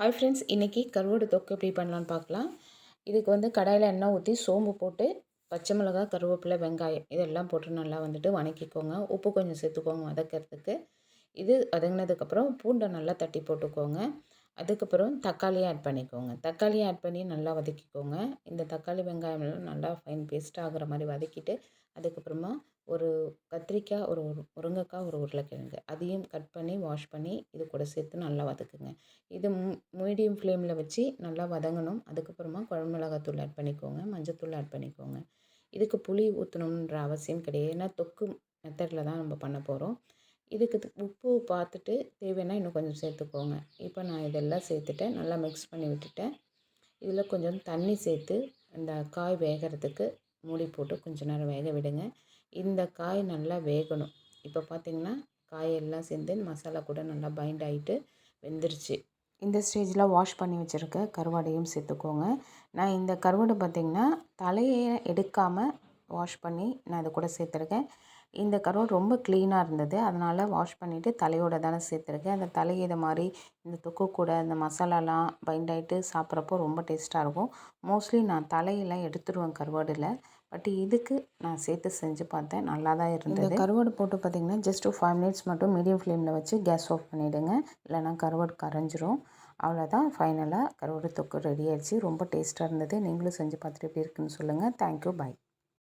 Hi friends இன்றைக்கி கருவாடு தொக்கு எப்படி பண்ணலான்னு பார்க்கலாம். இதுக்கு வந்து கடாயில் எண்ணெய் ஊற்றி சோம்பு போட்டு பச்சை மிளகா கருவேப்பிலை வெங்காயம் இதெல்லாம் போட்டு நல்லா வந்துட்டு வணக்கிக்கோங்க. உப்பு கொஞ்சம் சேர்த்துக்கோங்க வதக்கிறதுக்கு. இது வதங்கினதுக்கப்புறம் பூண்டை நல்லா தட்டி போட்டுக்கோங்க. அதுக்கப்புறம் தக்காளியை ஆட் பண்ணிக்கோங்க. தக்காளியை ஆட் பண்ணி நல்லா வதக்கிக்கோங்க. இந்த தக்காளி வெங்காயம்லாம் நல்லா ஃபைன் பேஸ்ட் ஆகிற மாதிரி வதக்கிட்டு அதுக்கப்புறமா ஒரு கத்திரிக்காய் ஒரு முருங்கைக்காய் ஒரு உருளைக்கிழங்கு அதையும் கட் பண்ணி வாஷ் பண்ணி இது கூட சேர்த்து நல்லா வதக்குங்க. இது மீடியம் ஃப்ளேமில் வச்சு நல்லா வதங்கணும். அதுக்கப்புறமா குழம்பு மிளகாத்தூள் ஆட் பண்ணிக்கோங்க. மஞ்சத்தூள் ஆட் பண்ணிக்கோங்க. இதுக்கு புளி ஊற்றணுன்ற அவசியம் கிடையாது. ஏன்னா தொக்கு மெத்தடில் தான் நம்ம பண்ண போகிறோம் இதுக்கு உப்பு பார்த்துட்டு தேவைன்னா இன்னும் கொஞ்சம் சேர்த்துக்கோங்க. இப்போ நான் இதெல்லாம் சேர்த்துட்டேன். நல்லா மிக்ஸ் பண்ணி விட்டுட்டேன். இதில் கொஞ்சம் தண்ணி சேர்த்து அந்த காய் வேகிறதுக்கு மூடி போட்டு கொஞ்சம் நேரம் வேக விடுங்க. இந்த காய் நல்லா வேகணும். இப்போ பார்த்திங்கன்னா காயெல்லாம் சேர்ந்து மசாலா கூட நல்லா பைண்ட் ஆகிட்டு வெந்துருச்சு. இந்த ஸ்டேஜில் வாஷ் பண்ணி வச்சுருக்க கருவாடையும் சேர்த்துக்கோங்க. நான் இந்த கருவாடை பார்த்திங்கன்னா தலையை எடுக்காமல் வாஷ் பண்ணி நான் இது கூட சேர்த்துருக்கேன். இந்த கருவாடு ரொம்ப க்ளீனாக இருந்தது. அதனால் வாஷ் பண்ணிவிட்டு தலையோடு தானே சேர்த்துருக்கேன். அந்த தலையை இதை மாதிரி இந்த தொக்கு கூட இந்த மசாலாலாம் பைண்ட் ஆகிட்டு சாப்பிட்றப்போ ரொம்ப டேஸ்ட்டாக இருக்கும். மோஸ்ட்லி நான் தலையெல்லாம் எடுத்துருவேன் கருவாடில். பட் இதுக்கு நான் சேர்த்து செஞ்சு பார்த்தேன். நல்லா தான் இருந்தது. கருவாடு போட்டு பார்த்திங்கன்னா ஜஸ்ட் ஒரு ஃபைவ் மினிட்ஸ் மட்டும் மீடியம் ஃப்ளேமில் வச்சு கேஸ் ஆஃப் பண்ணிவிடுங்க இல்லைனா கருவாடு கரைஞ்சிரும். அவ்வளோதான் ஃபைனலாக கருவாடு தொக்கு ரெடி ஆயிடுச்சு. ரொம்ப டேஸ்ட்டாக இருந்தது. நீங்களும் செஞ்சு பார்த்துட்டு எப்படி இருக்குன்னு சொல்லுங்கள் தேங்க்யூ பை